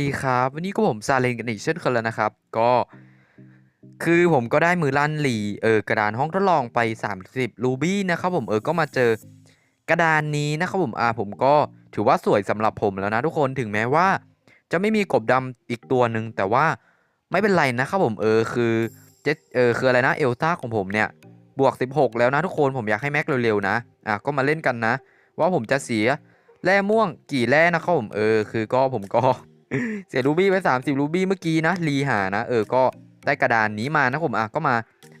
ดีครับ วันนี้ก็ผมซาเลนกันอีกเช่นเคยแล้วนะครับ ก็คือผมก็ได้มือลั่นหลีเออกระดานห้องทดลองไป 30รูบี้นะครับผมเออก็มาเจอกระดานนี้นะครับผมอ่าผมก็ถือว่าสวยสำหรับผมแล้วนะทุกคนถึงแม้ว่า จะไม่มีกบดำอีกตัวหนึ่งแต่ว่าไม่เป็นไรนะครับผมเออคือเจเออคืออะไรนะเอลซ่าของผมเนี่ยบวก 16 แล้วนะทุกคนผมอยากให้แม็กเร็วๆนะอะก็มาเล่นกันนะ ว่าผมจะเสียแร่ม่วงกี่แร่นะครับผมเออคือก็ผมก็ เสียรูบี้ไป30รูบี้เมื่อกี้นะรีหานะ เออก็ได้กระดานนี้มานะผมอะก็มา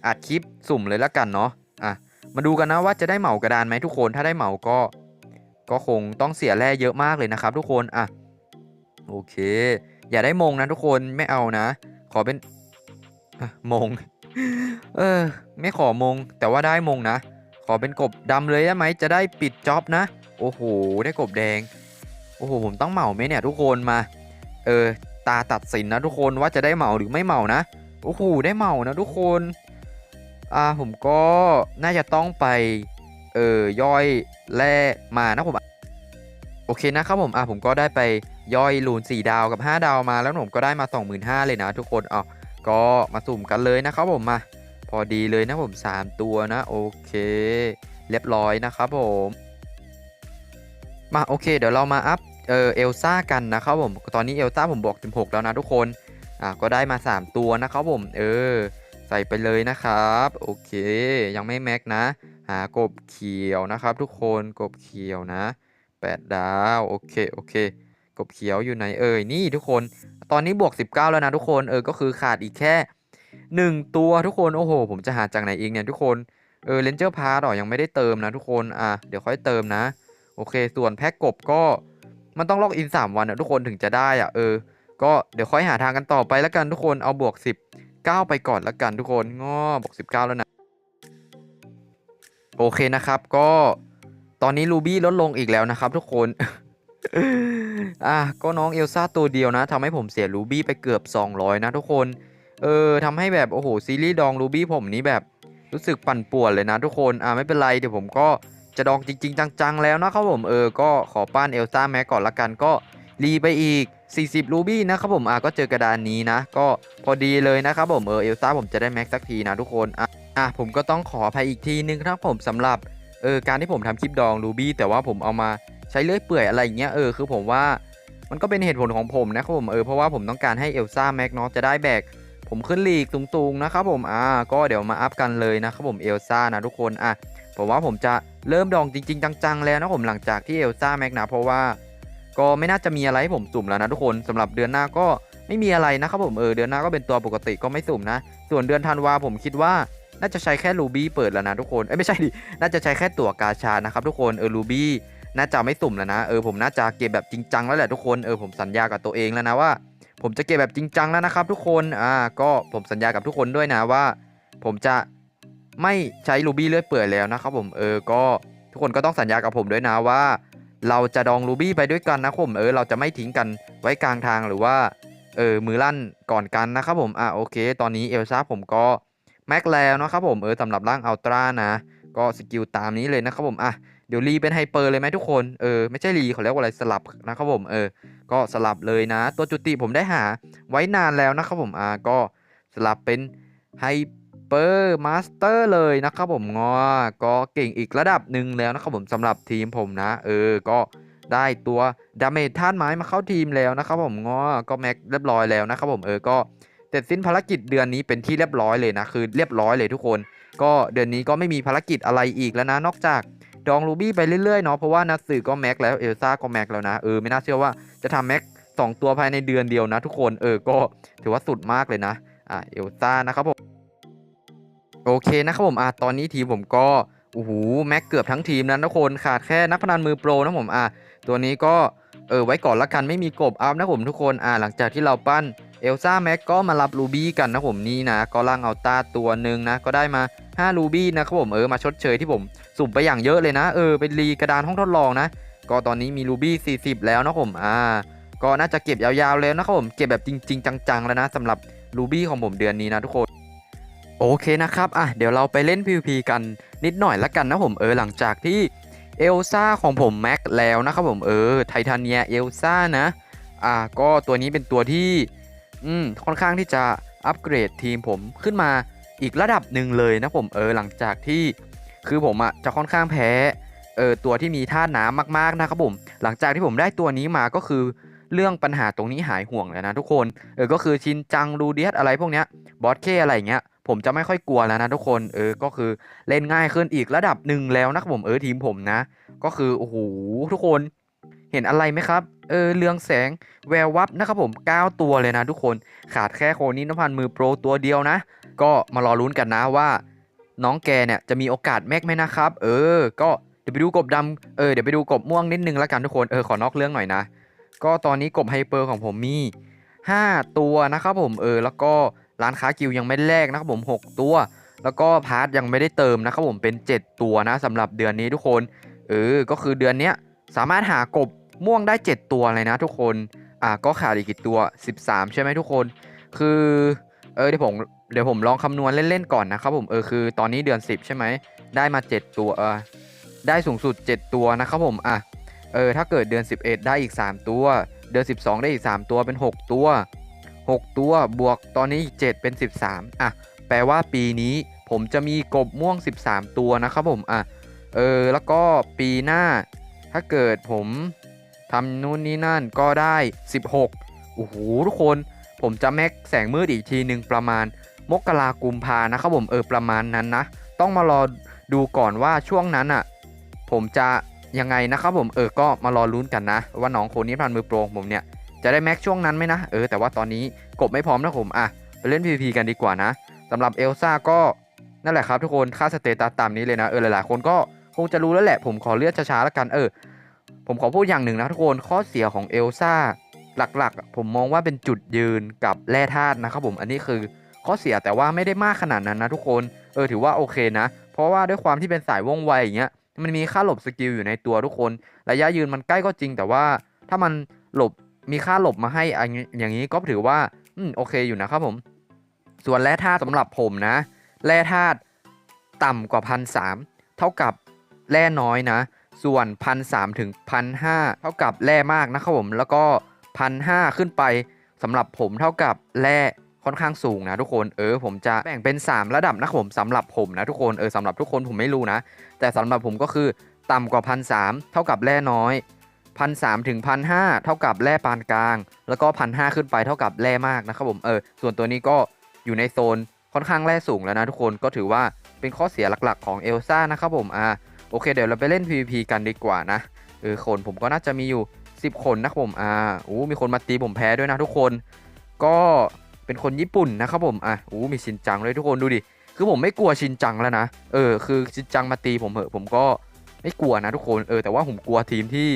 อัดคลิปสุ่มเลยแล้วกันเนาะอะมาดูกันนะว่าจะได้เหมากระดานไหมทุกคนถ้าได้เหมาก็ ก็คงต้องเสียแร่เยอะมากเลยนะครับ ทุกคนอะโอเค อย่าได้มงนะทุกคนไม่เอานะ ขอเป็นมง เออ ไม่ขอมง แต่ว่าได้มงนะ ขอเป็นกบดำเลยได้ไหมจะได้ปิดจ็อบนะ โอ้โห ได้กบแดง โอ้โห ผมต้องเหมาไหมเนี่ยทุกคนมา เออตาตัดสินนะทุกคนว่าจะได้เหมาหรือไม่เหมานะโอ้โหได้เหมานะทุกคนอ่าผมก็น่าจะต้องไปเออย่อยแร่มานะผมโอเคนะครับผมอะผมก็ได้ไปย่อยลูน 4 ดาวกับ 5 ดาวมาแล้วผมก็ได้มา 25,000เลยนะทุกคนเอาก็มาสุ่มกันเลยนะครับผมมา พอดีเลยนะผม 3 ตัวนะโอเค เรียบร้อยนะครับผม มาโอเค เดี๋ยวเรามาอัพ เออเอลซ่ากันนะครับผมตอนนี้เอลซ่าผมบวก16 แล้วนะทุกคนอะก็ได้มา 3 ตัวนะครับผมเออใส่ไปเลยนะครับโอเคยังไม่แม็กนะหากบเขียวนะครับ ทุกคนกบเขียวนะ 8 ดาวโอเคโอเคกบเขียวอยู่ไหนเอ่ยนี่ทุกคน ตอนนี้บวก 19 แล้วนะทุกคนเออก็คือขาดอีกแค่ 1 ตัวทุกคนโอ้โห ผมจะหาจากไหนอีกเนี่ยทุกคนเออเลนเจอร์พาร์ตยังไม่ได้เติมนะทุกคนอะเดี๋ยวค่อยเติมนะ โอเค ส่วนแพ็กกบก็ มันต้องล็อกอิน3วันนะทุกคนถึงจะได้อะเออ ก็เดี๋ยวค่อยหาทางกันต่อไปแล้วกันทุกคนเอาบวก19ไปก่อนแล้วกันทุกคนง้อบวก19แล้วนะ โอเคนะครับก็ตอนนี้รูบี้ลดลงอีกแล้วนะครับทุกคนอะก็น้องเอลซ่าตัวเดียวนะทำให้ผมเสียรูบี้ไปเกือบ 200 นะทุกคน เออทำให้แบบ โอ้โห ซีรีส์ดองรูบี้ผมนี้แบบรู้สึกปั่นป่วนเลยนะทุกคน อะไม่เป็นไร เดี๋ยวผมก็ จะดองจริง ๆ จัง ๆ แล้วนะครับผมเออก็ขอป้านเอลซ่าแม็กก่อนละกันก็รีไปอีก 40 รูบี้นะครับผมอะก็เจอกระดานนี้นะ ก็พอดีเลยนะครับผมเออเอลซ่าผมจะได้แม็กสักทีนะทุกคนอะอะผมก็ต้องขออภัยอีกทีนึงครับผมสำหรับเออการที่ผมทำคลิปดองรูบี้แต่ว่าผมเอามาใช้เลื่อยเปื่อยอะไรอย่างเงี้ยเออคือผมว่ามันก็เป็นเหตุผลของผมนะครับผมเออเพราะว่าผมต้องการให้เอลซ่าแม็กเนาะจะได้แบกผมขึ้นลีกสูงๆนะครับผมอ่าก็เดี๋ยวมาอัพกันเลยนะครับผมเอลซ่านะทุกคนอะ ผมว่าผมจะเริ่มดองจริง ๆ จังๆ แล้วนะผมหลังจากที่เอลซ่าแม็กนะเพราะว่า ก็ไม่น่าจะมีอะไรให้ผมสุ่มแล้วนะทุกคนสำหรับเดือนหน้าก็ไม่มีอะไรนะครับผมเออเดือนหน้าก็เป็นตัวปกติก็ไม่สุ่มนะ ส่วนเดือนธันวาผมคิดว่าน่าจะใช้แค่รูบี้เปิดแล้วนะทุกคนเอ้ยไม่ใช่ดิน่าจะใช้แค่ตั๋วกาชานะครับทุกคนเออรูบี้น่าจะไม่สุ่มแล้วนะเออผมน่าจะเก็บแบบจริงจังแล้วแหละทุกคนเออผมสัญญากับตัวเองแล้วนะว่า ผมจะเก็บแบบจริงจังแล้วนะครับทุกคนอ่าก็ผมสัญญากับทุกคนด้วยนะว่า ผมจะ ไม่ใช้รูบี้เลื่อยเปื่อยแล้วนะครับผมเออก็ทุกคนก็ต้องสัญญากับผมด้วยนะว่า เราจะดองรูบี้ไปด้วยกันนะครับผมเออเราจะไม่ทิ้งกันไว้กลางทางหรือว่าเออมือลั่นก่อนกันนะครับผมอะโอเค ตอนนี้เอลซ่าผมก็แม็กแล้วนะครับผมเออสำหรับร่างอัลตร้านะก็สกิลตามนี้เลยนะครับผมอะเดี๋ยวรีเป็นไฮเปอร์เลยไหมทุกคนเออไม่ใช่รีเขาเรียกว่าอะไรสลับนะครับผมเออก็สลับเลยนะ ตัวจุติผมได้หาไว้นานแล้วนะครับผมอ่าก็สลับเป็นไฮเปอร์มาสเตอร์เลยนะครับผมงอก็เก่งอีกระดับหนึ่งแล้วนะครับผมสำหรับทีมผมนะ เออก็ได้ตัวดาเมจธาตุไม้มาเข้าทีมแล้วนะครับผมงอก็แม็กเรียบร้อยแล้วนะครับผมเออก็เสร็จสิ้นภารกิจเดือนนี้เป็นที่เรียบร้อยเลยนะคือเรียบร้อยเลยทุกคน ก็เดือนนี้ก็ไม่มีภารกิจอะไรอีกแล้วนะนอกจากดองรูบี้ไปเรื่อยๆเนาะเพราะว่านัทสื่อก็แม็กแล้วเอลซ่าก็แม็กแล้วนะเออไม่น่าเชื่อว่าจะทำแม็กสองตัวภายในเดือนเดียวนะทุกคนเออก็ถือว่าสุดมากเลยนะอะเอลซ่านะครับผม โอเคนะครับผมอะตอนนี้ทีมผมก็โอ้โหแม็กเกือบทั้งทีมแล้วนะทุกคนขาดแค่นักพนันมือโปรนะผมอะตัวนี้ก็เออไว้ก่อนละกันไม่มีกบอัพนะผมทุกคนอะหลังจากที่เราปั้นเอลซ่าแม็กก็มารับรูบี้กันนะผมนี่นะก็ล่างเอาตาตัวหนึ่งนะก็ได้มา5รูบี้นะครับผมเออมาชดเชยที่ผมสุ่มไปอย่างเยอะเลยนะ เออเป็นรีกระดานห้องทดลองนะ ก็ตอนนี้มีรูบี้40 แล้วนะผมอ่าก็น่าจะเก็บยาวๆแล้วนะครับผมเก็บแบบจริง ๆ จังๆแล้วนะสำหรับรูบี้ของผมเดือนนี้นะทุกคน โอเคนะครับ อะ เดี๋ยวเราไปเล่น PVP กันนิดหน่อยละกันนะผม เออ หลังจากที่เอลซ่าของผมแม็กแล้วนะครับผม เออ ไททานเนียเอลซ่านะ อ่า ก็ตัวนี้เป็นตัวที่ อืม ค่อนข้างที่จะอัปเกรดทีมผมขึ้นมาอีกระดับหนึ่งเลยนะผม เออ หลังจากที่คือผมอะจะค่อนข้างแพ้ เออ ตัวที่มีธาตุน้ำมากๆนะครับผม หลังจากที่ผมได้ตัวนี้มาก็คือเรื่องปัญหาตรงนี้หายห่วงเลยนะทุกคน เออ ก็คือชินจังรูเดียสอะไรพวกเนี้ย บอสเคอะไรเงี้ย ผมจะไม่ค่อยกลัวแล้วนะทุกคนเออก็คือเล่นง่ายขึ้นอีกระดับหนึ่งแล้วนะครับผมเออทีมผมนะ ก็คือโอ้โหทุกคนเห็นอะไรไหมครับเออเรืองแสงแวววับนะครับผม 9 ตัวเลยนะทุกคนขาดแค่โคนินพันมือโปรตัวเดียวนะ ก็มารอลุ้นกันนะว่า น้องแกเนี่ยจะมีโอกาสแม็กไหมนะครับ เออ ก็เดี๋ยวไปดูกบดำเออเดี๋ยวไปดูกบม่วงนิดนึงแล้วกันทุกคนเออขอนอกเรื่องหน่อยนะ ก็ตอนนี้กบไฮเปอร์ของผมมี 5 ตัวนะครับผมเออแล้วก็ ร้านค้ากิวยังไม่แลกนะครับผม 6 ตัว แล้วก็พาร์ทยังไม่ได้เติมนะครับผมเป็น 7 ตัวนะสำหรับเดือนนี้ทุกคนเออก็คือเดือนเนี้ยสามารถหากบม่วงได้ 7 ตัวเลยนะทุกคนอะก็ขาดอีกกี่ตัว 13 ใช่ไหมทุกคน คือเออเดี๋ยวผมเดี๋ยวผมลองคำนวณเล่นๆก่อนนะครับผมเออคือตอนนี้เดือน 10 ใช่ไหมได้มา 7 ตัวเออได้สูงสุด 7 ตัวนะครับผมอะเออถ้าเกิดเดือน 11 ได้อีก 3 ตัว เดือน 12 ได้อีก 3 ตัวเป็น 6 ตัว 6 ตัวบวกตอนนี้อีก 7 เป็น 13 อะ แปลว่าปีนี้ผมจะมีกบม่วง 13 ตัวนะครับผม อะ เออ แล้วก็ปีหน้า ถ้าเกิดผมทำนู่นนี่นั่นก็ได้ 16 โอ้โห ทุกคน ผมจะแม็กแสงมืดอีกทีหนึ่งประมาณ มกรากุมภานะครับผม เออ ประมาณนั้นนะ ต้องมารอดูก่อนว่าช่วงนั้นอะ ผมจะยังไงนะครับผม เออ ก็มารอลุ้นกันนะ ว่าน้องคนนี้พันมือโปรงผมเนี่ย จะได้แม็กช่วงนั้นไหมนะ เออ แต่ว่าตอนนี้กบไม่พร้อมนะผม อะ ไปเล่น PVP กันดีกว่านะสำหรับเอลซ่าก็นั่นแหละครับทุกคนค่าสเตตัสตามนี้เลยนะ เออหลายๆคนก็คงจะรู้แล้วแหละ ผมขอเลือกช้าๆแล้วกัน เออ ผมขอพูดอย่างหนึ่งนะทุกคน ข้อเสียของเอลซ่าหลักๆ ผมมองว่าเป็นจุดยืนกับแร่ธาตุนะครับผม อันนี้คือข้อเสียแต่ว่าไม่ได้มากขนาดนั้นนะทุกคน เออถือว่าโอเคนะ เพราะว่าด้วยความที่เป็นสายว่องไวอย่างเงี้ย มันมีค่าหลบสกิลอยู่ในตัวทุกคน ระยะยืนมันใกล้ก็จริง แต่ว่าถ้ามันหลบ มีค่าหลบมาให้อย่างนี้ก็ถือว่า อืมโอเคอยู่นะครับผม ส่วนแร่ธาตุสำหรับผมนะ แร่ธาตุต่ำกว่าพันสเท่ากับแร่น้อยนะ ส่วนพันสถึงพันหเท่ากับแร่มากนะครับผม แล้วก็พันหขึ้นไปสำหรับผมเท่ากับแร่ค่อนข้างสูงนะทุกคนเออผมจะแบ่งเป็น 3 ระดับนะครับผมสำหรับผมนะทุกคนเออสำหรับทุกคนผมไม่รู้นะ แต่สำหรับผมก็คือต่ำกว่าพันสเท่ากับแร่น้อย พันสามถึงพันห้าเท่ากับแร่ปานกลาง แล้วก็พันห้าขึ้นไปเท่ากับแร่มากนะครับผมเออส่วนตัวนี้ก็อยู่ในโซนค่อนข้างแร่สูงแล้วนะทุกคนก็ถือว่าเป็นข้อเสียหลักๆของเอลซ่านะครับผมอ่าโอเคเดี๋ยวเราไปเล่น PVP กันดีกว่านะเออคนผมก็น่าจะมีอยู่ 10 คนนะครับผมอ่าอู้มีคนมาตีผมแพ้ด้วยนะทุกคน ก็เป็นคนญี่ปุ่นนะครับผมอะอู้มีชินจังเลยทุกคนดูดิคือผมไม่กลัวชินจังแล้วนะเออคือชินจังมาตีผมเหอะผมก็ไม่กลัวนะทุกคนเออแต่ว่าผมกลัวทีมที่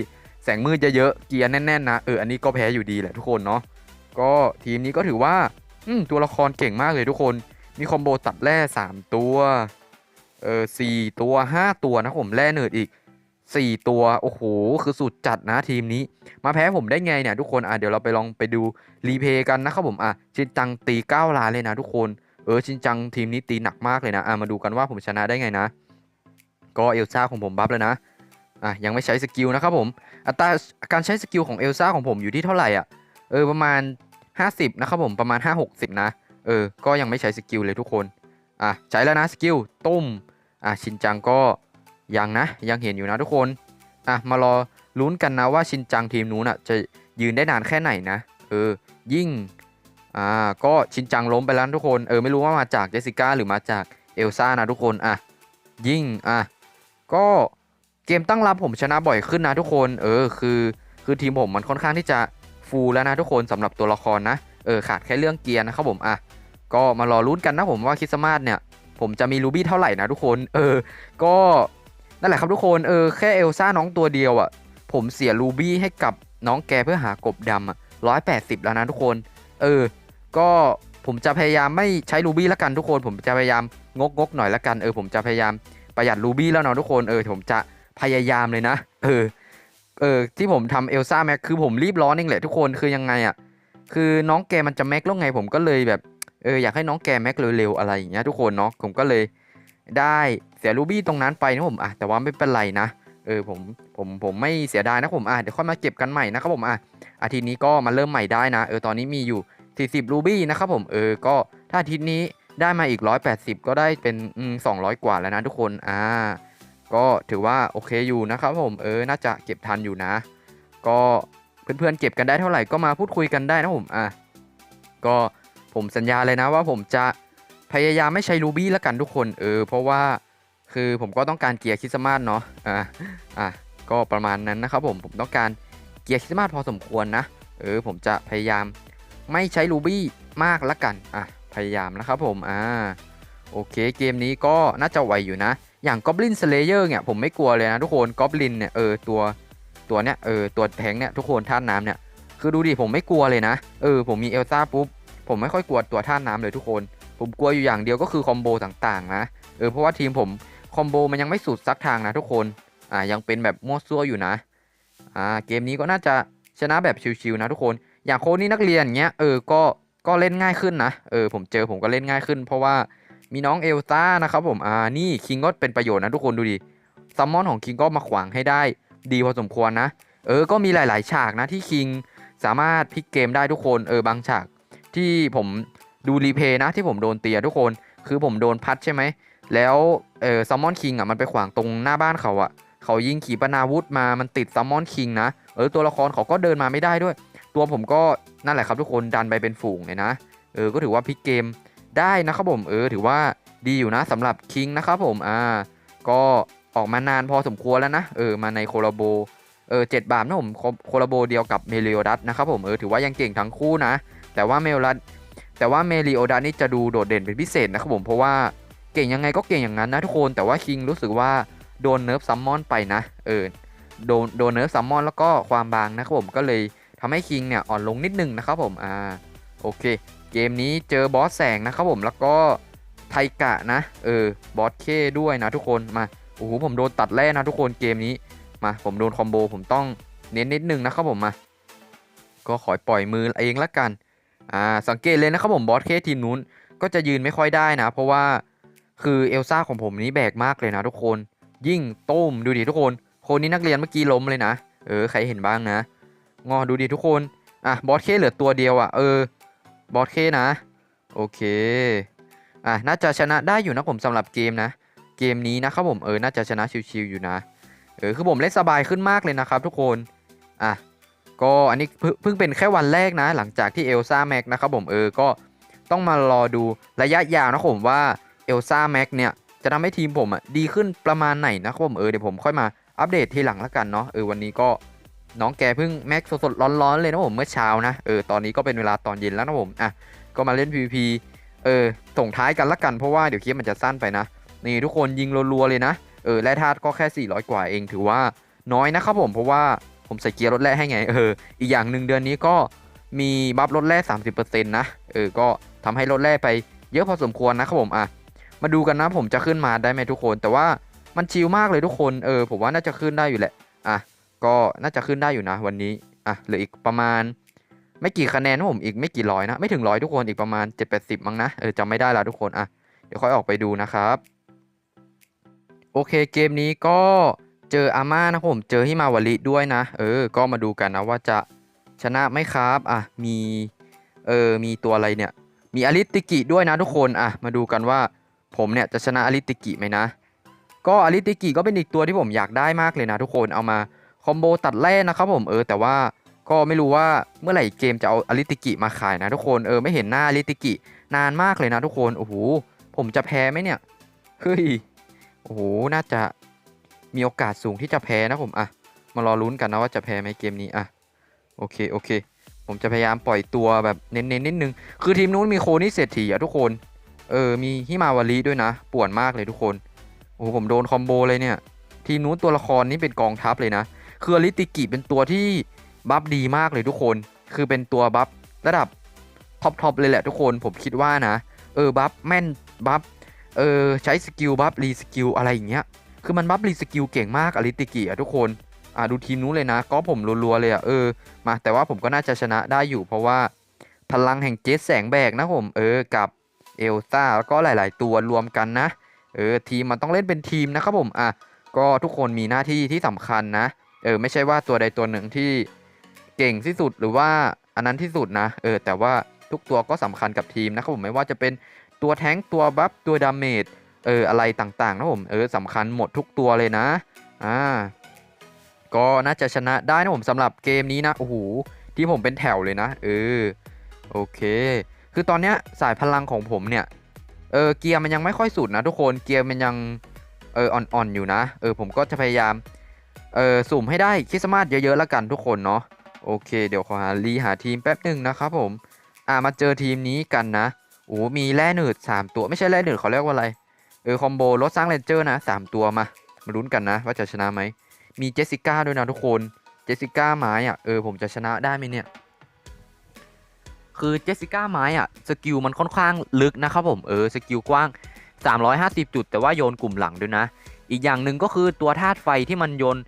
แสงมืดเยอะๆเกียร์แน่นๆนะเอออันนี้ก็แพ้อยู่ดีแหละทุกคนเนาะก็ทีมนี้ก็ถือว่าอืมตัวละครเก่งมากเลยทุกคนมีคอมโบตัดแร่ 3 ตัวเออสี่ตัว 5 ตัวนะผมแร่เนิร์ดอีก 4 ตัวโอ้โหคือสุดจัดนะทีมนี้ มาแพ้ผมได้ไงเนี่ยทุกคนอะเดี๋ยวเราไปลองไปดูรีเพย์กันนะครับผมอะชินจังตี9ล้านเลยนะทุกคนเออชินจังทีมนี้ตีหนักมากเลยนะอะมาดูกันว่าผมชนะได้ไงนะ ก็เอลซ่าของผมบัฟแล้วนะ อะยังไม่ใช้สกิลนะครับผม อัตราการใช้สกิลของเอลซ่าของผมอยู่ที่เท่าไหร่อะ เออประมาณ 50 นะครับผมประมาณ 5-60 นะ เออ ก็ยังไม่ใช้สกิลเลยทุกคน อะใช้แล้วนะสกิลตุ้ม อะชินจังก็ยังนะ ยังเห็นอยู่นะทุกคน อะมารอลุ้นกันนะว่าชินจังทีมนู้นอะจะยืนได้นานแค่ไหนนะ เออ ยิ่ง อ่า ก็ชินจังล้มไปแล้วทุกคน เออไม่รู้ว่ามาจากเจสสิก้าหรือมาจากเอลซ่านะทุกคน อะ ยิ่ง อะ ก็ เกมตั้งรับผมชนะบ่อยขึ้นนะทุกคน เออคือ คือทีมผมมันค่อนข้างที่จะฟูลแล้วนะทุกคนสำหรับตัวละครนะ เออขาดแค่เรื่องเกียร์นะครับผมอะก็มารอลุ้นกันนะผมว่าคริสต์มาสเนี่ย ผมจะมีรูบี้เท่าไหร่นะทุกคน เออ ก็นั่นแหละครับทุกคนเออแค่เอลซ่าน้องตัวเดียวอะ่ะ ผมเสียรูบี้ให้กับน้องแกเพื่อหากบดำอะร้อยแปดสิบแล้วนะทุกคน เออ ก็ผมจะพยายามไม่ใช้รูบี้ละกันทุกคน ผมจะพยายามงกงกหน่อยละกันเออผมจะพยายามประหยัดรูบี้แล้วเนาะทุกคนเออผมจะ พยายามเลยนะ เออ เออ ที่ผมทำเอลซ่าแม็กคือผมรีบร้อนเองแหละทุกคนคือยังไงอะ่ะ คือน้องแกมันจะแม็กแล้วไงผมก็เลยแบบ เอออยากให้น้องแกแม็กเร็วๆอะไรอย่างเงี้ยทุกคนเนาะ ผมก็เลยได้เสียรูบี้ตรงนั้นไปนะผมอะแต่ว่าไม่เป็นไรนะ เออผมผมผมไม่เสียดายนะผมอะเดี๋ยวค่อยมาเก็บกันใหม่นะครับผมอะอาทิตย์นี้ก็มาเริ่มใหม่ได้นะ เออตอนนี้มีอยู่ 40 รูบี้นะครับผมเออก็ถ้าอาทิตย์นี้ได้มาอีก 180 ก็ได้เป็นสอืม200กว่าแล้วนะทุกคนอ่า ก็ถือว่าโอเคอยู่นะครับผมเออน่าจะเก็บทันอยู่นะ ก็เพื่อนๆเก็บกันได้เท่าไหร่ก็มาพูดคุยกันได้นะผมอะก็ผมสัญญาเลยนะว่าผมจะพยายามไม่ใช้รูบี้แล้วกันทุกคนเออเพราะว่าคือผมก็ต้องการเกียร์คริสต์มาสเนาะอะอะก็ประมาณนั้นนะครับผมผมต้องการเกียร์คริสต์มาสพอสมควรนะเออผมจะพยายามไม่ใช้รูบี้มากละกันอะพยายามนะครับผมอ่าโอเคเกมนี้ก็น่าจะไหวอยู่นะ อย่าง Goblin Slayer เนี่ยผมไม่กลัวเลยนะทุกคน Goblin เนี่ยเออตัวตัวเนี้ยเออตัวแทงเนี่ยทุกคนท่าตุน้ำเนี่ยคือดูดิผมไม่กลัวเลยนะเออผมมีเอลซ่าปุ๊บผมไม่ค่อยกลัวตัวท่าตุน้ำเลยทุกคน ผมกลัวอยู่อย่างเดียวก็คือคอมโบต่างๆนะเออเพราะว่าทีมผมคอมโบมันยังไม่สุดสักทางนะทุกคนอ่ายังเป็นแบบมั่วซั่วอยู่นะอ่าเกมนี้ก็น่าจะชนะแบบชิวๆนะทุกคนอย่างโค้ชนี่นักเรียนเงี้ยเออก็ก็เล่นง่ายขึ้นนะเออผมเจอผมก็เล่นง่ายขึ้น เพราะว่า มีน้องเอลซ่านะครับผมอ่านี่คิงก็เป็นประโยชน์นะทุกคนดูดิซัมมอนของคิงก็มาขวางให้ได้ ดีพอสมควรนะเออก็มีหลาย ๆ ฉากนะที่คิงสามารถพลิกเกมได้ทุกคนเออบางฉากที่ผมดูรีเพย์นะที่ผมโดนเตียทุกคนคือผมโดนพัดใช่ไหมแล้วเออซัมมอนคิงอะมันไปขวางตรงหน้าบ้านเขาอะเขายิงขีปนาวุธมามันติดซัมมอนคิงนะเออตัวละครเขาก็เดินมาไม่ได้ด้วย ตัวผมก็นั่นแหละครับทุกคนดันไปเป็นฝูงเลยนะเออก็ถือว่าพลิกเกม ได้นะครับผมเออถือว่าดีอยู่นะสำหรับคิงนะครับผมอ่าก็ออกมานานพอสมควรแล้วนะเออมาในโคลาโบเออเจ็ดบาทนะผมโคโคลาโบเดียวกับเมลิโอดัสนะครับผมเออถือว่ายังเก่งทั้งคู่นะ แต่ว่าเมลดัสแต่ว่าเมลิโอดัสนี่จะดูโดดเด่นเป็นพิเศษนะครับผมเพราะว่าเก่งยังไงก็เก่งอย่างนั้นนะทุกคนแต่ว่าคิงรู้สึกว่าโดนเนิร์ฟซัมมอนไปนะเออโดนโดนเนิร์ฟซัมมอนแล้วก็ความบางนะครับผมก็เลยทำให้คิงเนี่ยอ่อนลงนิดนึงนะครับผมอ่าโอเค เกมนี้เจอบอสแสงนะครับผมแล้วก็ไทกะนะ เออบอสเคด้วยนะทุกคนมาโอ้โหผมโดนตัดแร่นะทุกคนเกมนี้มาผมโดนคอมโบผมต้องเน้นนิดนึงนะครับผมมาก็ขอปล่อยมือเองละกันอ่าสังเกตเลยนะครับผมบอสเคทีมนู้นก็จะยืนไม่ค่อยได้นะ เพราะว่าคือเอลซ่าของผมนี้แบกมากเลยนะทุกคน ยิ่งต้มดูดิทุกคน คนนี้นักเรียนเมื่อกี้ล้มเลยนะ เออใครเห็นบ้างนะงอดูดิทุกคนอะบอสเคเหลือตัวเดียวอะเออ บอสเคนะ โอเค อะ น่าจะชนะได้อยู่นะผมสำหรับเกมนะ เกมนี้นะครับผมเออ น่าจะชนะชิวๆอยู่นะ เออ คือผมเล่นสบายขึ้นมากเลยนะครับทุกคน อะ ก็อันนี้เพิ่งเป็นแค่วันแรกนะ หลังจากที่เอลซ่าแม็กนะครับผมเออ ก็ต้องมารอดูระยะยาวนะผมว่าเอลซ่าแม็กเนี่ยจะทำให้ทีมผมอะดีขึ้นประมาณไหนนะครับผมเออเดี๋ยวผมค่อยมาอัปเดตทีหลังล้วกันเนาะเออวันนี้ก็ น้องแกเพิ่งแม็กสดๆร้อนๆเลยนะผมเมื่อเช้านะเออตอนนี้ก็เป็นเวลาตอนเย็นแล้วนะผมอะก็มาเล่น PVP เออส่งท้ายกันละกันเพราะว่าเดี๋ยวคลิปมันจะสั้นไปนะนี่ทุกคนยิงรัวๆเลยนะเออแร่ธาตุก็แค่ 400 กว่าเองถือว่าน้อยนะครับผมเพราะว่าผมใส่เกียร์ลดแร่ให้ไงเอออีกอย่างหนึ่งเดือนนี้ก็มีบัฟลดแร่30%นะเออก็ทำให้ลดแร่ไปเยอะพอสมควรนะครับผมอะมาดูกันนะผมจะขึ้นมาได้ไหมทุกคน แต่ว่ามันชิลมากเลยทุกคนเออผมว่าน่าจะขึ้นได้อยู่แหละอะ ก็น่าจะขึ้นได้อยู่นะวันนี้อะเหลืออีกประมาณ ไม่กี่คะแนนนะผมอีกไม่กี่ร้อยนะไม่ถึงร้อยทุกคนอีกประมาณ 7-80 มั้งนะเออจำไม่ได้ล้วทุกคนอะเดี๋ยวค่อยออกไปดูนะครับ โอเคเกมนี้ก็เจออาม่านะผมเจอฮิมาวาริด้วยนะ เออ ก็มาดูกันนะว่าจะชนะไหมครับอะมีเออมีตัวอะไรเนี่ย มีอลิติกิด้วยนะทุกคนอะมาดูกันว่าผมเนี่ยจะชนะอลิติกิไหมนะ ก็อลิติกิก็เป็นอีกตัวที่ผมอยากได้มากเลยนะทุกคนเอามา คอมโบตัดแร่นะครับผมเออแต่ว่าก็ไม่รู้ว่าเมื่อไหร่เกมจะเอาอลิติกิมาขายนะทุกคนเออไม่เห็นหน้าอลิติกินานมากเลยนะทุกคนโอ้โหผมจะแพ้ไหมเนี่ยเฮ้ยโอ้โหน่าจะมีโอกาสสูงที่จะแพ้นะผมอะมารอลุ้นกันนะว่าจะแพ้ไหมเกมนี้อะโอเคโอเค ผมจะพยายามปล่อยตัวแบบเน้นๆนิดนึงคือทีมนู้นมีโคนี่เศรษฐีอะทุกคนเออมีฮิมาวารีด้วยนะป่วนมากเลยทุกคนโอ้โหผมโดนคอมโบเลยเนี่ยทีมนู้นตัวละครนี้เป็นกองทัพเลยนะ คืออลิติกิเป็นตัวที่บัฟดีมากเลยทุกคน คือเป็นตัวบัฟระดับท็อปทอปเลยแหละทุกคนผมคิดว่านะ เออบัฟแม่นบัฟเออใช้สกิลบัฟรีสกิลอะไรอย่างเงี้ย คือมันบัฟรีสกิลเก่งมากอลิติกิอะทุกคนอ่าดูทีมนู้นเลยนะ ก็ผมรัวๆเลยอะเออมาแต่ว่าผมก็น่าจะชนะได้อยู่ เพราะว่าพลังแห่งเจสแสงแบกนะผมเออกับเอลซ่าแล้วก็หลาย ๆ ตัวรวมกันนะเออทีมมันต้องเล่นเป็นทีมนะครับผมอะก็ทุกคนมีหน้าที่ที่สำคัญนะ เออไม่ใช่ว่าตัวใดตัวหนึ่งที่เก่งที่สุดหรือว่าอันนั้นที่สุดนะเออแต่ว่าทุกตัวก็สำคัญกับทีมนะครับผมไม่ว่าจะเป็นตัวแท้งตัวบัฟตัวดาเมจเอออะไรต่างๆนะผมเออสำคัญหมดทุกตัวเลยนะอ่าก็น่าจะชนะได้นะผมสำหรับเกมนี้นะโอ้โหที่ผมเป็นแถวเลยนะเออโอเค คือตอนเนี้ยสายพลังของผมเนี่ยเออเกียร์มันยังไม่ค่อยสุดนะทุกคนเกียร์มันยังเอออ่อนๆอยู่นะเออผมก็จะพยายาม เออสุ่มให้ได้คริสต์มาสเยอะๆแล้วกันทุกคนเนาะโอเค เดี๋ยวขอหารีหาทีมแป๊บหนึ่งนะครับผม อ่ามาเจอทีมนี้กันนะโอ้มีแร่หนืด 3 ตัวไม่ใช่แร่หนืดเขาเรียกว่าอะไรเออคอมโบรถสร้างเลนเจอร์นะ3ตัวมามาลุ้นกันนะ ว่าจะชนะไหมมีเจสสิก้าด้วยนะทุกคนเจสสิก้าไม้อะเออผมจะชนะได้ไหมเนี่ยคือเจสสิก้าไม้อะสกิลมันค่อนข้างลึกนะครับผมเออสกิลกว้าง 350 จุด แต่ว่าโยนกลุ่มหลังด้วยนะ อีกอย่างหนึ่งก็คือตัวธาตุไฟที่มันโยน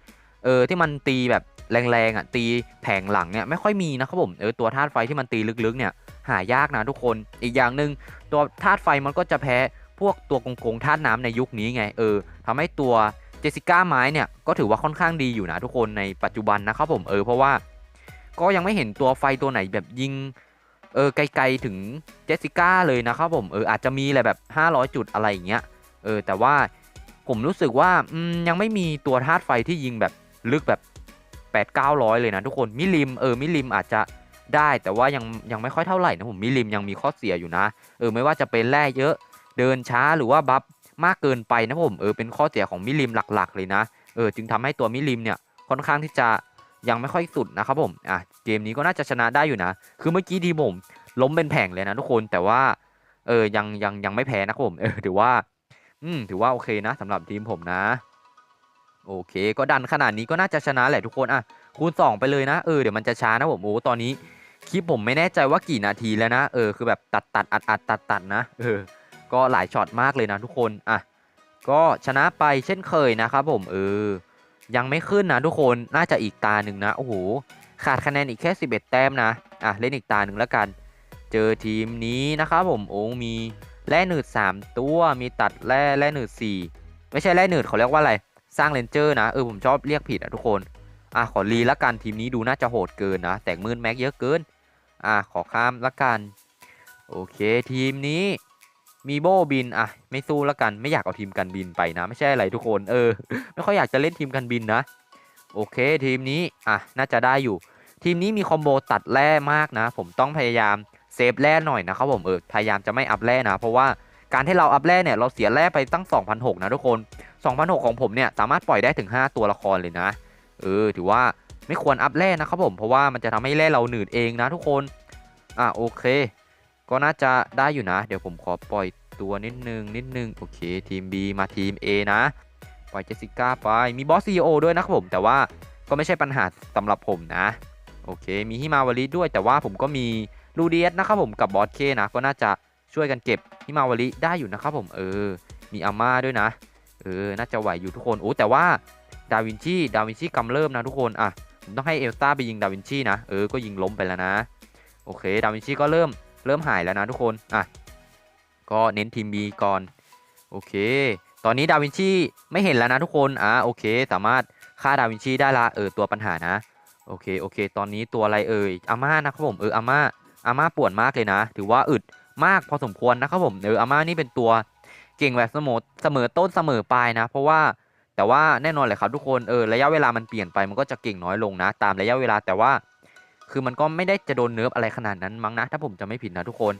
เออที่มันตีแบบแรงๆอะตีแผงหลังเนี่ยไม่ค่อยมีนะครับผมเออตัวธาตุไฟที่มันตีลึกๆเนี่ยหายากนะทุกคนอีกอย่างหนึ่งตัวธาตุไฟมันก็จะแพ้พวกตัวกงๆธาตุน้ำในยุคนี้ไงเออทำให้ตัวเจสิก้าไม้เนี่ยก็ถือว่าค่อนข้างดีอยู่นะทุกคนในปัจจุบันนะครับผมเออเพราะว่า ก็ยังไม่เห็นตัวไฟตัวไหนแบบยิงเออไกลๆถึงเจสิก้าเลยนะครับผมเอออาจจะมีอะไรแบบ 500 จุดอะไรอย่างเงี้ยเออแต่ว่าผมรู้สึกว่ายังไม่มีตัวธาตุไฟที่ยิงแบบ ลึกแบบ8 900 เลยนะทุกคนมิลิมเออมิลิมอาจจะได้แต่ว่ายังยังไม่ค่อยเท่าไหร่นะผมมิลิมยังมีข้อเสียอยู่นะ เออไม่ว่าจะเป็นแร่เยอะเดินช้าหรือว่าบัฟมากเกินไปนะผมเออเป็นข้อเสียของมิลิมหลักๆ เลยนะเออจึงทำให้ตัวมิลิมเนี่ยค่อนข้างที่จะยังไม่ค่อยสุดนะครับผมอะเกมนี้ก็น่าจะชนะได้อยู่นะ คือเมื่อกี้ดีผมล้มเป็นแผงเลยนะทุกคนแต่ว่าเออยังยังยังไม่แพ้นะครับผมเออถือว่า อืมถือว่าโอเคนะสำหรับทีมผมนะ โอเค ก็ดันขนาดนี้ก็น่าจะชนะแหละทุกคนอะคูณ 2 ไปเลยนะเออเดี๋ยวมันจะช้านะผมโอ้ตอนนี้คลิปผมไม่แน่ใจว่ากี่นาทีแล้วนะเออคือแบบตัดตัดอัดอัดตัดตัดนะเออก็หลายช็อตมากเลยนะทุกคนอะก็ชนะไปเช่นเคยนะครับผมเออ ยังไม่ขึ้นนะทุกคนน่าจะอีกตาหนึ่งนะโอ้โหขาดคะแนนอีกแค่ 11 แต้มนะอะเล่นอีกตาหนึ่งแล้วกัน เจอทีมนี้นะครับผมโอ้มีแร่หนืด 3 ตัวมีตัดแร่แร่หนืด 4 ไม่ใช่แร่หนืดเขาเรียกว่าอะไร สร้างเลนเจอร์นะเออผมชอบเรียกผิดอะทุกคนอะขอรีละกันทีมนี้ดูน่าจะโหดเกินนะแต่งมืนแม็กเยอะเกินอะขอข้ามละกันโอเคทีมนี้มีโบบินอะไม่สู้ละกันไม่อยากเอาทีมกันบินไปนะ ไม่ใช่อะไรทุกคนเออ ไม่ค่อยอยากจะเล่นทีมกันบินนะ โอเคทีมนี้อะน่าจะได้อยู่ ทีมนี้มีคอมโบตัดแร่มากนะ ผมต้องพยายามเซฟแร่หน่อยนะครับผมเออพยายามจะไม่อัพแร่นะ เพราะว่าการที่เราอัพแร่เนี่ยเราเสียแร่ไปตั้ง 2,600นะทุกคน 2,600ของผมเนี่ยสามารถปล่อยได้ถึง 5 ตัวละครเลยนะ เออ ถือว่าไม่ควรอัพแร่นะครับผม เพราะว่ามันจะทำให้แร่เราหนืดเองนะทุกคน อะโอเค ก็น่าจะได้อยู่นะ เดี๋ยวผมขอปล่อยตัวนิดนึงนิดนึง โอเค ทีม B มาทีม A นะ ปล่อยเจสสิก้าไป มีบอสซีโอด้วยนะครับผม แต่ว่าก็ไม่ใช่ปัญหาสำหรับผมนะ โอเค มีฮิมาวาริด้วย แต่ว่าผมก็มีลูเดียสนะครับผมกับบอสเคนะ ก็น่าจะช่วยกันเก็บฮิมาวาริได้อยู่นะครับผม เออ มีอาม่าด้วยนะ ออ น่าจะไหวอยู่ทุกคน โอ้ แต่ว่าดาวินชี ดาวินชีกำเริ่มนะทุกคน อะผมต้องให้เอลซ่าไปยิงดาวินชีนะ เออ ก็ยิงล้มไปแล้วนะ โอเค ดาวินชีก็เริ่ม เริ่มหายแล้วนะทุกคน อะ ก็เน้นทีม B ก่อน โอเค ตอนนี้ดาวินชีไม่เห็นแล้วนะทุกคน อะ โอเค สามารถฆ่าดาวินชีได้ละ เออ ตัวปัญหานะ โอเค โอเค ตอนนี้ตัวอะไรเอ่ย อาม่านะครับผม เออ อาม่า อาม่าปวนมากเลยนะ ถือว่าอึดมากพอสมควรนะครับผม เออ อาม่านี่เป็นตัว เก่งแบบเสมอเสมอต้นเสมอปลายนะ เพราะว่าแต่ว่าแน่นอนเลยครับทุกคนเออระยะเวลามันเปลี่ยนไปมันก็จะเก่งน้อยลงนะ ตามระยะเวลาแต่ว่า คือมันก็ไม่ได้จะโดนเนิร์ฟอะไรขนาดนั้นมั้งนะ ถ้าผมจะไม่ผิดนะทุกคน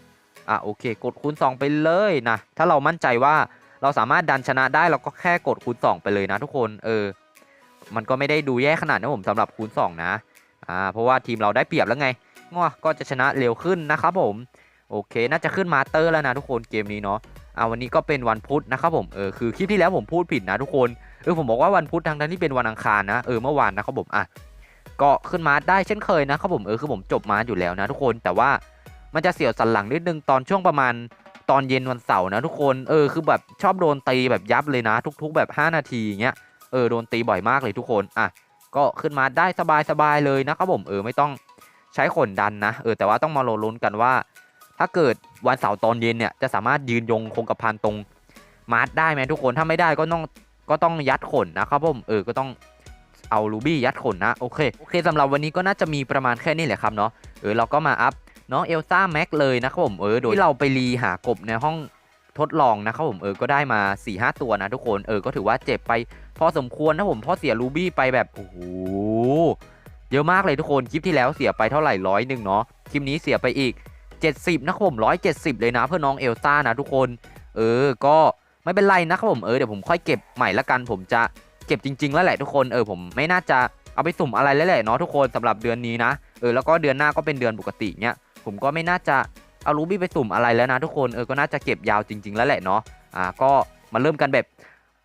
อะโอเค กดคูณ2ไปเลยนะถ้าเรามั่นใจว่าเราสามารถดันชนะได้เราก็แค่กดคูณ2ไปเลยนะทุกคนเออมันก็ไม่ได้ดูแย่ขนาดนะผมสำหรับคูณ2นะอ่าเพราะว่าทีมเราได้เปรียบแล้วไงง้อก็จะชนะเร็วขึ้นนะครับผมโอเค น่าจะขึ้นมาสเตอร์แล้วนะทุกคนเกมนี้เนาะ อ่าวันนี้ก็เป็นวันพุธนะครับผมเออคือคลิปที่แล้วผมพูดผิดนะทุกคนเออผมบอกว่าวันพุธทั้งนั้นที่เป็นวันอังคารนะเออเมื่อวานนะครับผมอะก็ขึ้นมาได้เช่นเคยนะครับผมเออคือผมจบมาอยู่แล้วนะทุกคนแต่ว่ามันจะเสียวสันหลังนิดนึงตอนช่วงประมาณตอนเย็นวันเสาร์นะทุกคนเออคือแบบชอบโดนตีแบบยับเลยนะ ทุก ๆ แบบ 5 นาทีอย่างเงี้ยเออโดนตีบ่อยมากเลยทุกคนอะก็ขึ้นมาได้สบายๆเลยนะครับผมเออไม่ต้องใช้ขนดันนะเออแต่ว่าต้องมาโลลุ้นกันว่า ถ้าเกิดวันเสาร์ตอนเย็นเนี่ยจะสามารถยืนยงคงกระพันตรงมาร์ทได้ไหมทุกคนถ้าไม่ได้ก็ต้องก็ต้องยัดขนนะครับผมเออก็ต้องเอารูบี้ยัดขนนะโอเคโอเคสำหรับวันนี้ก็น่าจะมีประมาณแค่นี้แหละครับเนาะเออเราก็มาอัพน้องเอลซ่าแม็กเลยนะครับผมเออโดยที่เราไปรีหากบในห้องทดลองนะครับผมเออก็ได้มา4ีหตัวนะทุกคนเออก็ถือว่าเจ็บไปพอสมควรนะผมเพราะเสียรูบี้ไปแบบโอ้โหเยอะมากเลยทุกคนคลิปที่แล้วเสียไปเท่าไหร่ร้อยหนึ่งเนาะคลิปนี้เสียไปอีก 70 นะครับผม 170 เลยนะเพื่อน้องเอลซ่านะทุกคน เออ ก็ไม่เป็นไรนะครับผม เออเดี๋ยวผมค่อยเก็บใหม่ละกัน ผมจะเก็บจริง ๆ แล้วแหละทุกคน เออผมไม่น่าจะเอาไปสุ่มอะไรแล้วแหละเนาะทุกคนสำหรับเดือนนี้นะ เออแล้วก็เดือนหน้าก็เป็นเดือนปกติเนี้ยผมก็ไม่น่าจะเอารูบี้ไปสุ่มอะไรแล้วนะทุกคน เออก็น่าจะเก็บยาวจริง ๆ แล้วแหละเนาะ อ่าก็มาเริ่มกันแบบ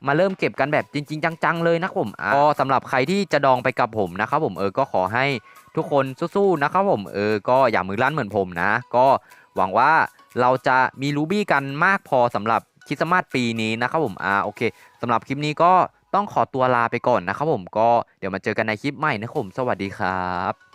มาเริ่มเก็บกันแบบจริง ๆ จังๆเลยนะครับผมอ่าก็สำหรับใครที่จะดองไปกับผมนะครับผมเออก็ขอให้ ทุกคนสู้ๆนะครับผมเออก็อย่ามือลั่นเหมือนผมนะ ก็หวังว่าเราจะมีรูบี้กันมากพอสำหรับคริสต์มาสปีนี้นะครับผมอ่าโอเคสำหรับคลิปนี้ก็ต้องขอตัวลาไปก่อนนะครับผมก็เดี๋ยวมาเจอกันในคลิปใหม่นะครับผมสวัสดีครับ